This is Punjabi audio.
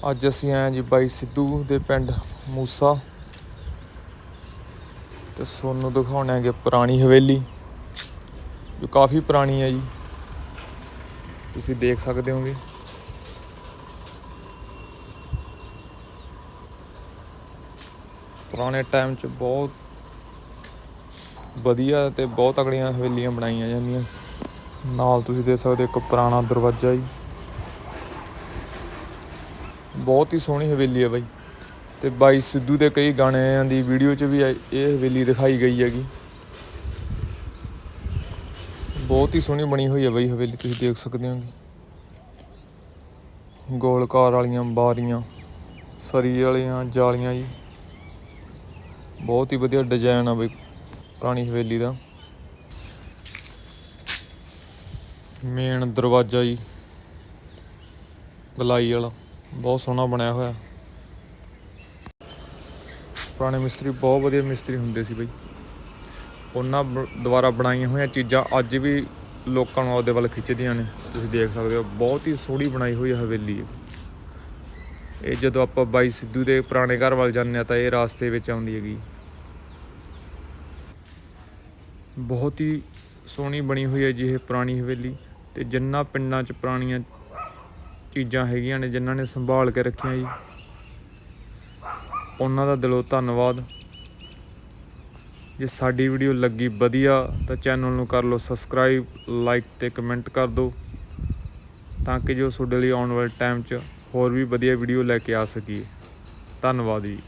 ਅੱਜ ਅਸੀਂ ਆਏ ਹਾਂ ਜੀ ਬਾਈ ਸਿੱਧੂ ਦੇ ਪਿੰਡ ਮੂਸਾ ਤੇ ਸੋਨੂੰ ਦਿਖਾਉਣਾ ਹੈਗੇ ਪੁਰਾਣੀ ਹਵੇਲੀ, ਜੋ ਕਾਫੀ ਪੁਰਾਣੀ ਹੈ ਜੀ। ਤੁਸੀਂ ਦੇਖ ਸਕਦੇ ਹੋਗੇ। ਪੁਰਾਣੇ ਟਾਈਮ 'ਚ ਬਹੁਤ ਵਧੀਆ ਤੇ ਬਹੁਤ ਤਕੜੀਆਂ ਹਵੇਲੀਆਂ ਬਣਾਈਆਂ ਜਾਂਦੀਆਂ। ਨਾਲ ਤੁਸੀਂ ਦੇਖ ਸਕਦੇ ਹੋ ਇੱਕ ਪੁਰਾਣਾ ਦਰਵਾਜ਼ਾ ਜੀ। ਬਹੁਤ ਹੀ ਸੋਹਣੀ ਹਵੇਲੀ ਹੈ ਬਾਈ। ਤੇ ਬਾਈ ਸਿੱਧੂ ਦੇ ਕਈ ਗਾਣਿਆਂ ਦੀ ਵੀਡੀਓ 'ਚ ਵੀ ਇਹ ਇਹ ਹਵੇਲੀ ਦਿਖਾਈ ਗਈ ਹੈਗੀ। ਬਹੁਤ ਹੀ ਸੋਹਣੀ ਬਣੀ ਹੋਈ ਹੈ ਬਾਈ ਹਵੇਲੀ, ਤੁਸੀਂ ਦੇਖ ਸਕਦੇ ਹੋ ਗੋਲਕਾਰ ਵਾਲੀਆਂ ਬਾਰੀਆਂ, ਸਰੀ ਵਾਲੀਆਂ ਜਾਲੀਆਂ ਜੀ। ਬਹੁਤ ਹੀ ਵਧੀਆ ਡਿਜ਼ਾਈਨ ਆ ਬਈ ਪੁਰਾਣੀ ਹਵੇਲੀ ਦਾ। ਮੇਨ ਦਰਵਾਜ਼ਾ ਜੀ ਗਲਾਈ ਵਾਲਾ। ਬਹੁਤ ਸੋਹਣਾ ਬਣਿਆ ਹੋਇਆ। ਪੁਰਾਣੇ ਮਿਸਤਰੀ, ਬਹੁਤ ਵਧੀਆ ਮਿਸਤਰੀ ਹੁੰਦੇ ਸੀ ਬਈ। ਉਹਨਾਂ ਬ- ਦੁਆਰਾ ਬਣਾਈਆਂ ਹੋਈਆਂ ਚੀਜ਼ਾਂ ਅੱਜ ਵੀ ਲੋਕਾਂ ਨੂੰ ਉਹਦੇ ਵੱਲ ਖਿੱਚਦੀਆਂ ਨੇ। ਤੁਸੀਂ ਦੇਖ ਸਕਦੇ ਹੋ, ਬਹੁਤ ਹੀ ਸੋਹਣੀ ਬਣਾਈ ਹੋਈ ਹਵੇਲੀ। ਹੈ ਇਹ ਜਦੋਂ ਆਪਾਂ ਬਾਈ ਸਿੱਧੂ ਦੇ ਪੁਰਾਣੇ ਘਰ ਵੱਲ ਜਾਂਦੇ ਆ ਤਾਂ ਇਹ ਰਾਸਤੇ ਵਿੱਚ ਆਉਂਦੀ ਹੈਗੀ। ਬਹੁਤ ਹੀ ਸੋਹਣੀ ਬਣੀ ਹੋਈ ਹੈ ਜੀ ਇਹ ਪੁਰਾਣੀ ਹਵੇਲੀ ਤੇ ਜਿੰਨਾ ਪਿੰਡਾਂ 'ਚ ਪੁਰਾਣੀਆਂ ਚੀਜ਼ਾਂ ਹੈਗੀਆਂ ਨੇ ਜਿਨ੍ਹਾਂ ਨੇ ਸੰਭਾਲ ਕੇ ਰੱਖੀਆਂ ਜੀ। ਉਹਨਾਂ ਦਾ ਦਿਲੋਂ ਧੰਨਵਾਦ। ਜੇ ਸਾਡੀ ਵੀਡੀਓ ਲੱਗੀ ਵਧੀਆ, ਤਾਂ ਚੈਨਲ ਨੂੰ ਕਰ ਲਓ ਸਬਸਕ੍ਰਾਈਬ, ਲਾਈਕ ਤੇ ਕਮੈਂਟ ਕਰ ਦਿਓ, ਤਾਂ ਕਿ ਜੋ ਤੁਹਾਡੇ ਲਈ ਆਉਣ ਵਾਲੇ ਟਾਈਮ 'ਚ ਹੋਰ ਵੀ ਵਧੀਆ ਵੀਡੀਓ ਲੈ ਕੇ ਆ ਸਕੀਏ। ਧੰਨਵਾਦ ਜੀ।